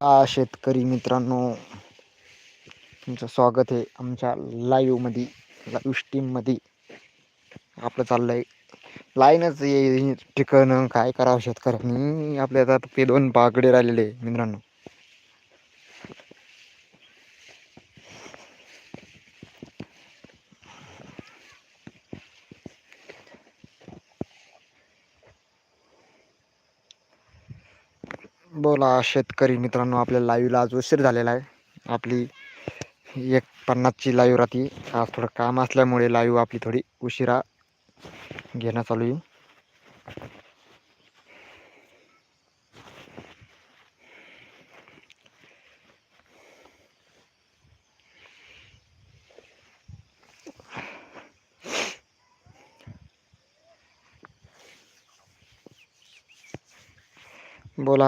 हा शेतकरी मित्रांनो तुमचं स्वागत आहे आमच्या लाईव्हमध्ये लाईव्ह स्ट्रीममध्ये आपलं चाललंय. लाईनच ये काय करावं शेतकऱ्यांनी? आपल्या आता ते दोन बागडे राहिलेले मित्रांनो. बोला शेतकरी मित्रांनो आपल्या लाईव्हला आज उशीर झालेला आहे. आपली एक पन्नासची लाईव्ह राहते. आज थोडं काम असल्यामुळे लाईव्ह आपली थोडी उशिरा घेणं चालू आहे.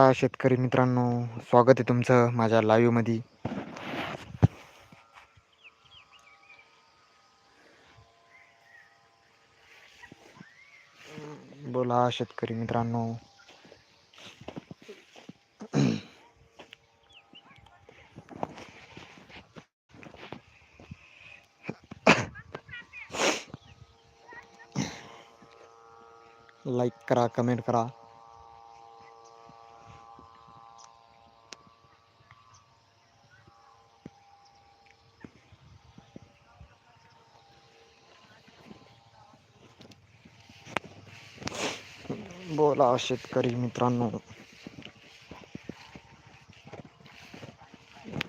बोला शेतकरी मित्रांनो स्वागत आहे तुमचं माझ्या लाईव्हमध्ये बोला शेतकरी मित्रांनो. लाईक करा कमेंट करा. बोला शेतकरी मित्रांनो.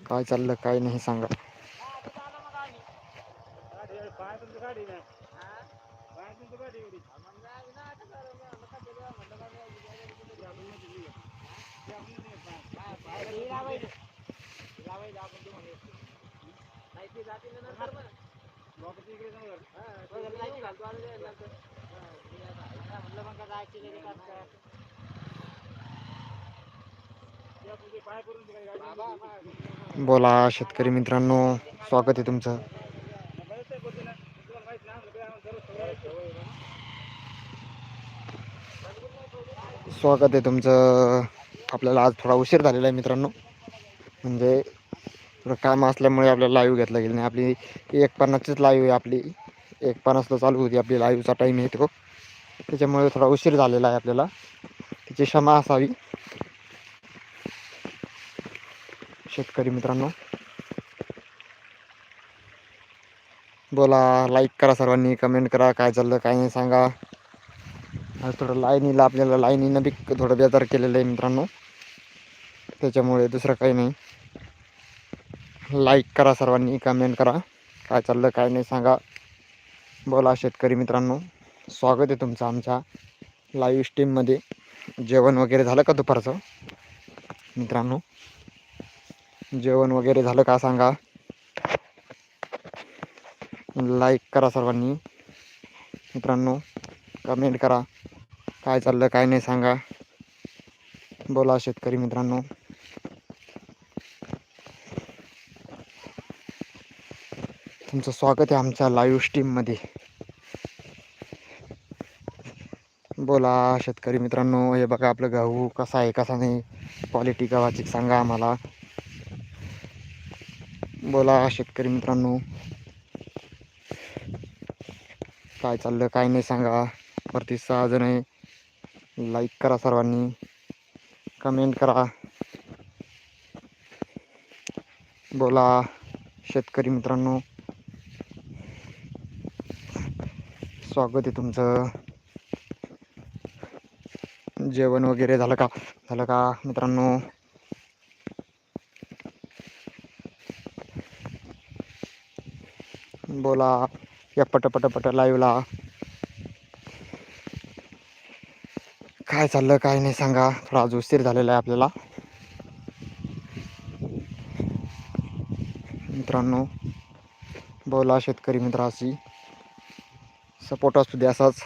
काय चाललं काय नाही सांगा. बोला शेतकरी मित्रांनो स्वागत आहे तुमचं. स्वागत आहे तुमचं. आपल्याला आज थोडा उशीर झालेला आहे मित्रांनो. म्हणजे थोडं काम असल्यामुळे आपल्याला लाईव्ह घेतला गेलं नाही. आपली एक पन्नासचीच लाईव्ह आहे आपली. एक पन्नासला चालू होती आपली लाईव्हचा टाईम येतो त्याच्यामुळे थोडा उशीर झालेला आहे आपल्याला. त्याची क्षमा असावी. शेतकरी मित्रांनो. बोला लाईक करा सर्वांनी कमेंट करा काय चाललं काय नाही सांगा. आज थोडं लाईनीला आपल्याला लाईनीनं बी थोडं बेजार केलेलं आहे मित्रांनो. त्याच्यामुळे दुसरं काही नाही. लाईक करा सर्वांनी कमेंट करा. काय चाललं काय नाही सांगा. बोला शेतकरी मित्रांनो. स्वागत आहे तुमचं आमच्या लाईव्ह स्ट्रीममध्ये जेवण वगैरे झालं का दुपारचं? मित्रांनो जेवण वगैरे झालं का सांगा? लाईक करा सर्वांनी. मित्रांनो कमेंट करा. काय चाललं काय नाही सांगा. बोला शेतकरी मित्रांनो. तुमचं स्वागत आहे आमच्या लाईव्ह स्ट्रीममध्ये बोला शेतकरी मित्रांनो हे बघा आपलं गहू कसा आहे कसा नाही क्वालिटी गव्हाची सांगा आम्हाला. बोला शेतकरी मित्रांनो. काय चाललं काय नाही सांगा. वरती सहा जण आहे. लाईक करा सर्वांनी. कमेंट करा. बोला शेतकरी मित्रांनो. स्वागत आहे तुमचं. जेवण वगैरे झालं का? झालं का मित्रांनो? बोला. या पट पट पट लाईव्हला काय चाललं काय नाही सांगा. थोडा आज उशीर झालेला आहे आपल्याला. मित्रांनो बोला शेतकरी मित्राशी. सपोर्ट असू दे असाच.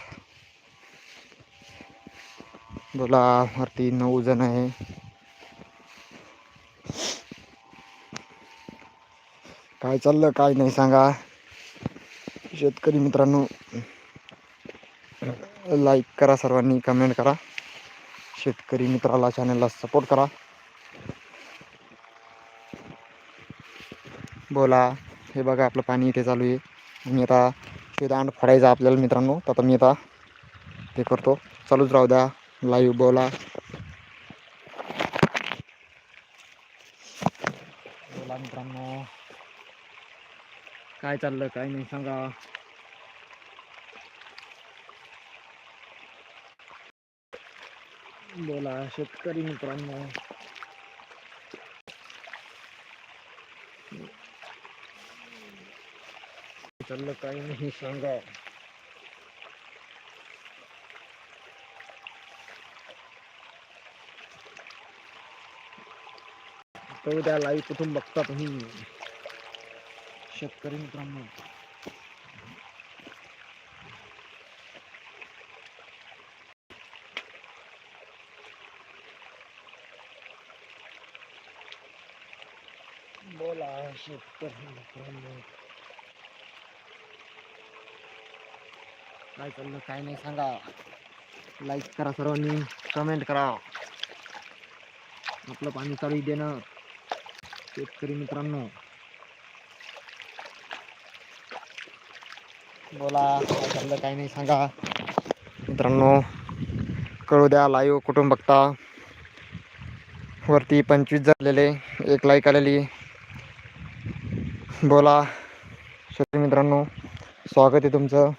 बोला वरती नऊ जण आहे. काय चाललं काय नाही सांगा. शेतकरी मित्रांनो लाईक करा सर्वांनी कमेंट करा. शेतकरी मित्राला चॅनलला सपोर्ट करा. बोला हे बघा आपलं पाणी इथे चालू आहे. मी आता शेतांड दांड फोडायचं आपल्याला मित्रांनो. तर आता मी आता ते करतो. चालूच राहू द्या. लाईव्ह बोला. बोला मित्रांनो. काय चाललं काय नाही सांगा. बोला शेतकरी मित्रांनो. चाललं काही नाही सांगा. तो त्या लाईव्ह कुठून बघता तुम्ही? शेतकरी मित्रांनो. बोला शेतकरी मित्रांनो. काय चाललं काय नाही सांगा. लाईक करा सर्वांनी कमेंट करा. आपलं पाणी चालू देणं. शेतकरी मित्रांनो. बोला काय काय नाही सांगा. मित्रांनो कळू द्या लाईव्ह कुठून बघता? वरती पंचवीस झालेले एक लाईक आलेली. बोला शेतकरी मित्रांनो स्वागत आहे तुमचं.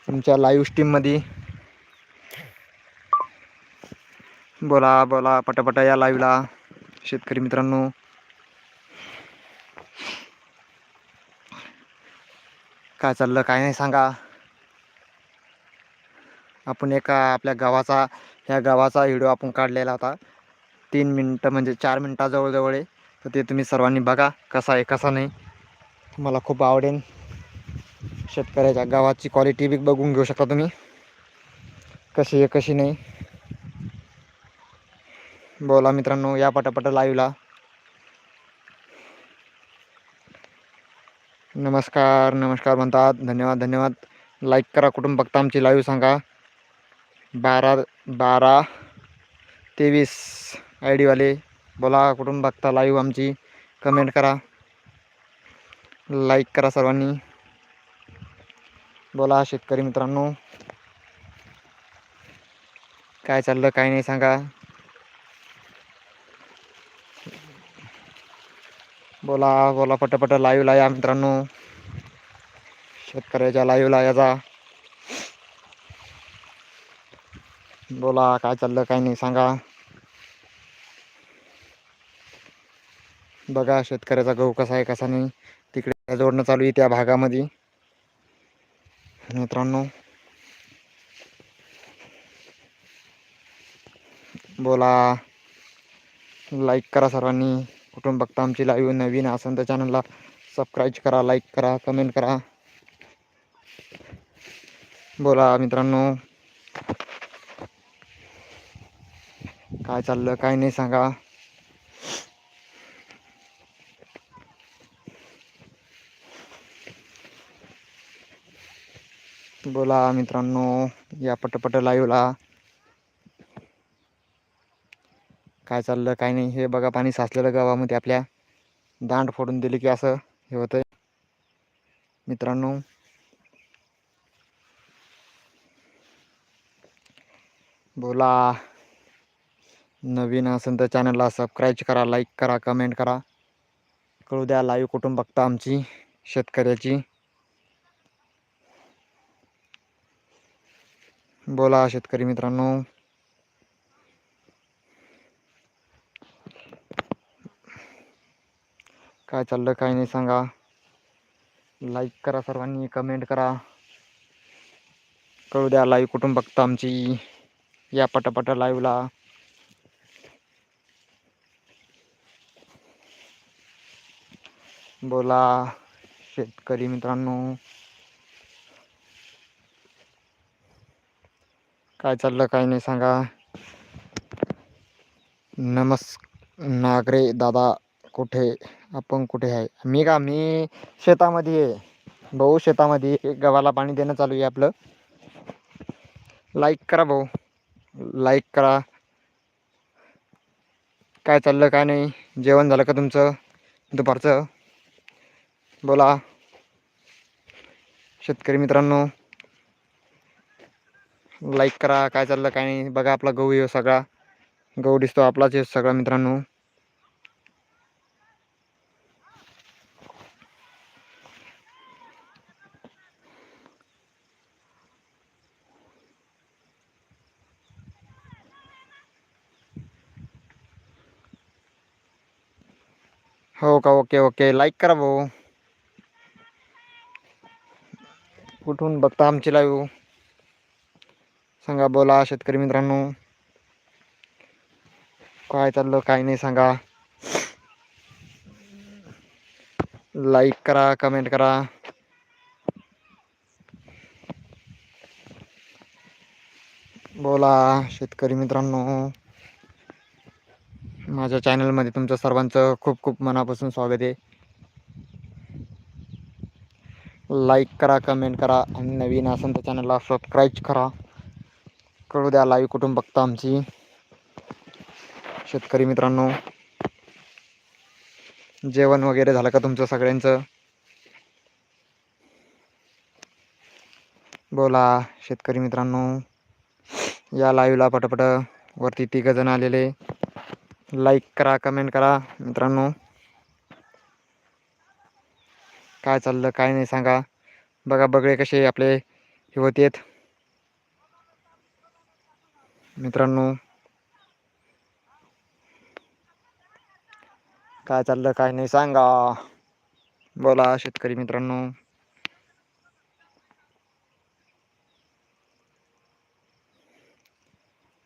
तुमच्या लाईव्ह स्ट्रीममध्ये बोला बोला पटापटा या लाईव्हला शेतकरी मित्रांनो. काय चाललं काय नाही सांगा. आपण एका आपल्या गावाचा ह्या गावाचा व्हिडिओ आपण काढलेला होता. तीन मिनटं म्हणजे चार मिनटाजवळजवळ आहे. तर ते तुम्ही सर्वांनी बघा कसा आहे कसा नाही. मला खूप आवडेल. शेतकऱ्याच्या गावाची क्वालिटी बी बघून घेऊ शकता तुम्ही. कशी आहे कशी नाही. बोला मित्रांनो या पटापट लाईव्हला नमस्कार नमस्कार म्हणतात. धन्यवाद धन्यवाद. लाईक करा कुठून बघता आमची लाईव्ह सांगा. बारा बारा तेवीस आय डीवाले बोला कुठून बघता लाईव्ह आमची? कमेंट करा. लाईक करा सर्वांनी. बोला शेतकरी मित्रांनो. काय चाललं काय नाही सांगा. बोला बोला पटापट लाईव्हला या मित्रांनो. शेतकऱ्याच्या लाईव्हला याचा बोला काय चाललं काय नाही सांगा. बघा शेतकऱ्याचा गहू कसा आहे कसा नाही. तिकडे जोडणं चालू आहे त्या भागामध्ये. मित्रांनो. बोला. लाईक करा सर्वांनी. कुठून बघता आमची लाईव्ह नवीन असेल तर चॅनलला सबस्क्राईब करा लाईक करा कमेंट करा. बोला मित्रांनो. काय चाललं काय नाही सांगा. बोला मित्रांनो या पटपट लाईव्हला काय चाललं काय नाही हे बघा पाणी साचलेलं गावामध्ये आपल्या दांड फोडून दिली की असं हे होतं मित्रांनो बोला. नवीन असेल तर चॅनलला सबस्क्राईब करा लाईक करा कमेंट करा. कळू द्या लाईव्ह कुठून बघता आमची शेतकऱ्याची. बोला शेतकरी मित्रांनो. काय चाललं काय नाही सांगा. लाईक करा सर्वांनी कमेंट करा. कळू द्या लाईव्ह कुठून बघता आमची. या पटापट लाईव्हला बोला शेतकरी मित्रांनो. काय चाललं काय नाही सांगा. नमस् नागरे दादा. कुठे आपण कुठे आहे? मी का? मी शेतामध्ये आहे. भाऊ शेतामध्ये गव्हाला पाणी देणं चालू आहे आपलं. लाईक करा भाऊ. लाईक करा. काय चाललं काय नाही? जेवण झालं का तुमचं? दुपारचं? बोला. शेतकरी मित्रांनो. लाईक करा. काय चाललं काय नाही? बघा आपला गहू येऊ सगळा. गहू दिसतो आपलाच येऊ सगळा मित्रांनो. हो का? Okay okay. लाईक करा भाऊ. कुठून बघता आमची लाईव्ह सांगा बोला शेतकरी मित्रांनो. काय चाललं काय नाही सांगा. लाईक करा कमेंट करा. बोला शेतकरी मित्रांनो. माझ्या चॅनलमध्ये तुमचं सर्वांचं खूप खूप मनापासून स्वागत आहे. लाईक करा कमेंट करा आणि नवीन असेल तर चॅनलला सबस्क्राईब करा. कळू द्या लाईव्ह कुठून बघता आमची. शेतकरी मित्रांनो जेवण वगैरे झालं का तुमचं सगळ्यांचं? बोला शेतकरी मित्रांनो या लाईव्हला पटापट वरती तिघ जण आलेले. लाईक करा कमेंट करा मित्रांनो. काय चाललं काय नाही सांगा. बघा बगळे कसे आपले हे होतेत मित्रांनो. काय चाललं काय नाही सांगा. बोला शेतकरी मित्रांनो.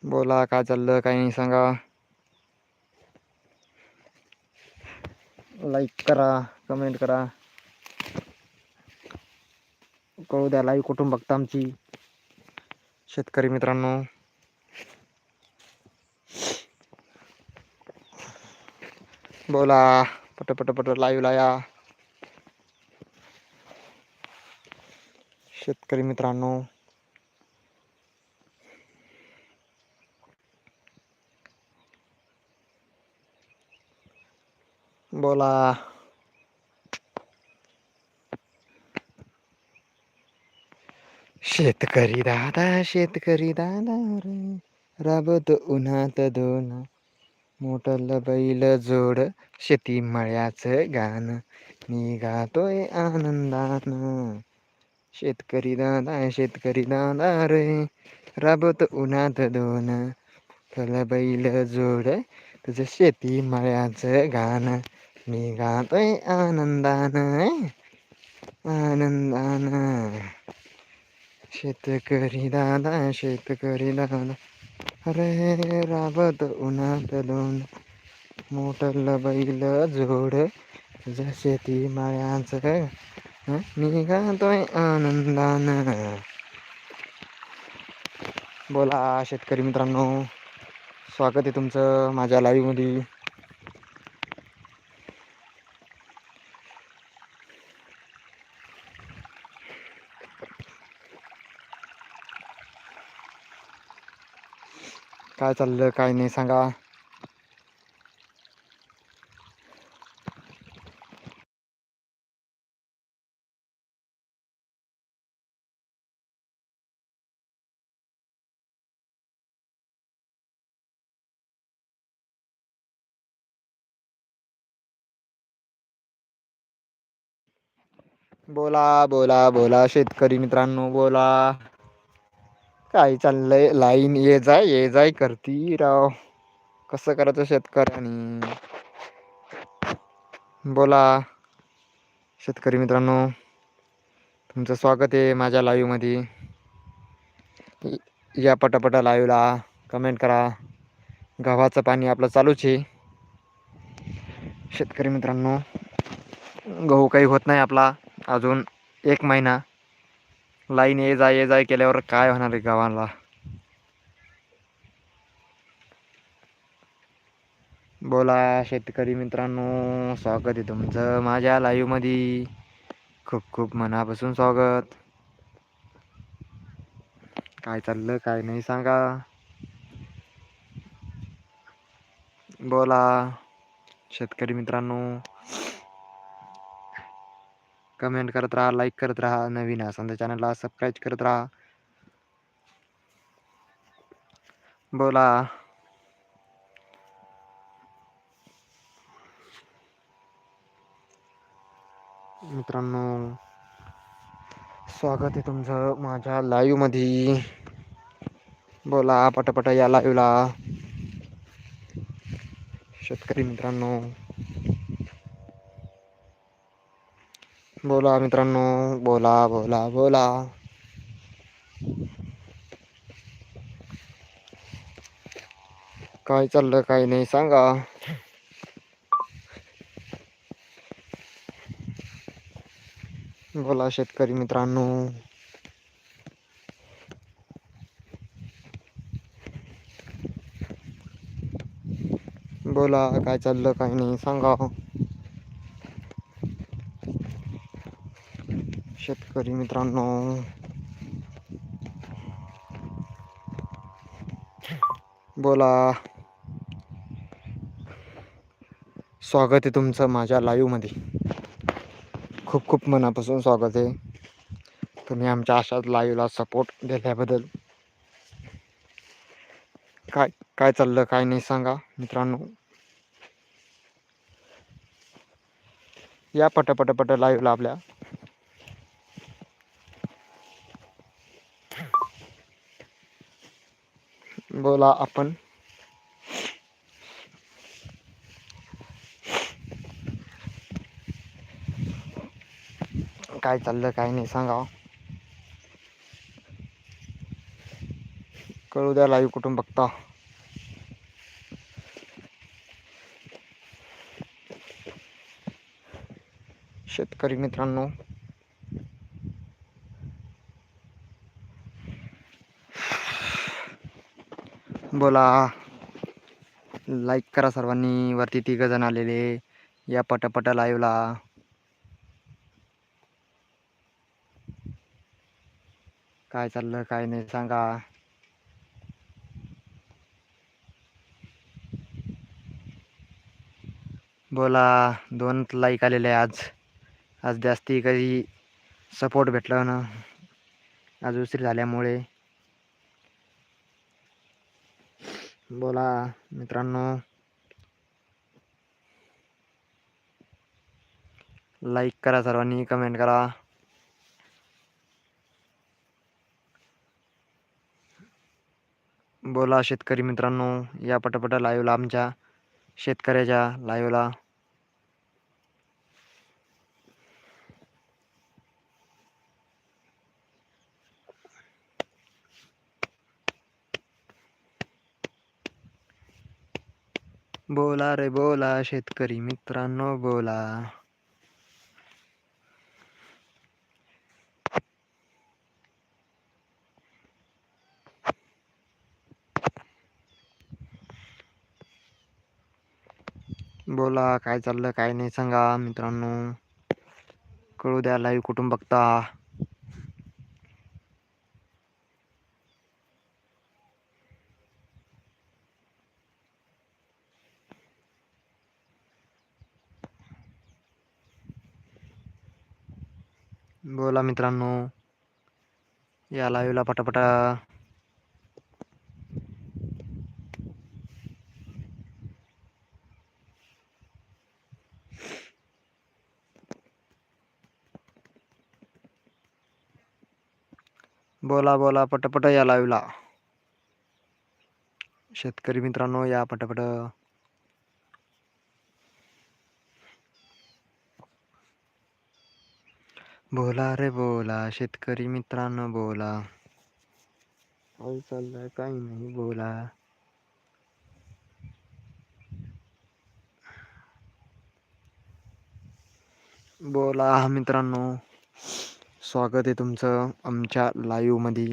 बोला काय चाललं काय नाही सांगा. लाईक करा कमेंट करा. कळू द्या लाईव्ह कुठून बघता आमची. शेतकरी मित्रांनो. बोला पट पट पट लाईव्हला या. शेतकरी मित्रांनो. बोला. शेतकरी दादा शेतकरी दादा रे. राबत उन्हात दोन. मोठल बैल जोड शेती मळ्याचं गाण निघातोय आनंदान आनंदानं शेतकरी दादा शेतकरी दादा रे. राबत उन्हात दोन. मोठल बैल जोड तुझं शेती मळ्याचं गाणं मी गातोय आनंदानं आनंदानं. शेतकरी दादा शेतकरी दादा अरे राबत उन्हात दोन मोठल बैल जोड जसे शेती मायाचं मी गातोय आनंदानं. बोला शेतकरी मित्रांनो स्वागत आहे तुमचं माझ्या लाईव्हमध्ये काय चाललं काय नाही सांगा. बोला बोला बोला शेतकरी मित्रांनो बोला. काय चाललंय? लाईन ये जाय ये जाय करती राव. कसं करायचं शेतकऱ्यानी? बोला. शेतकरी मित्रांनो तुमचं स्वागत आहे माझ्या लाईव्हमध्ये या पटापटा लाईव्हला कमेंट करा. गव्हाचं पाणी आपलं चालूच आहे. शेतकरी मित्रांनो गहू काही होत नाही आपला. अजून एक महिना. लाईन ये जा ये जाय केल्यावर काय होणार आहे गव्हाला बोला शेतकरी मित्रांनो स्वागत आहे तुमचं माझ्या लाईव्हमध्ये खूप खूप मनापासून स्वागत. काय चाललं काय नाही सांगा. बोला शेतकरी मित्रांनो. कमेंट करत राहा लाईक करत राहा नवीन असाल तर चॅनलला सबस्क्राईब करत राहा. बोला. मित्रांनो स्वागत आहे तुमचं माझ्या लाईव्हमध्ये बोला पटापटा या लाईव्हला शेतकरी मित्रांनो बोला मित्रांनो बोला बोला बोला. काय चाललं काय नाही सांगा. बोला शेतकरी मित्रांनो. बोला काय चाललं काय नाही सांगा. शेतकरी मित्रांनो. बोला. स्वागत आहे तुमचं माझ्या लाईव्हमध्ये खूप खूप मनापासून स्वागत आहे. तुम्ही आमच्या अशाच लाईव्हला सपोर्ट दिल्याबद्दल. काय काय चाललं काय नाही सांगा मित्रांनो. या पट पट लाईव्हला आपल्या. बोला आपण. काय चाललं काय नाही सांगा हो. कळू द्या लाईव्ह कुठून बघता. शेतकरी मित्रांनो बोला. लाईक करा सर्वांनी. वरती तिघ जण आलेले. या पटापटा लाईव्हला काय चाललं काय नाही सांगा. बोला दोन लाईक आलेले आज. आज जास्ती काही सपोर्ट भेटला ना. आज उशीर झाल्यामुळे. बोला मित्रांनो. लाईक करा सर्वांनी कमेंट करा. बोला शेतकरी मित्रांनो या पटापटा लाईव्हला आमच्या शेतकऱ्याच्या लाईव्हला बोला रे बोला शेतकरी मित्रांनो बोला. बोला काय चाललं काय नाही सांगा मित्रांनो. कळू द्या लाईव्ह कुठून बघता? बोला मित्रांनो. या लाईव्हला पटापटा. बोला बोला पटापट या लाईव्हला शेतकरी मित्रांनो या पटापट. बोला रे बोला शेतकरी मित्रांनो बोला. काय चाललंय? काही नाही बोला. बोला मित्रांनो. स्वागत आहे तुमचं आमच्या लाईव्हमध्ये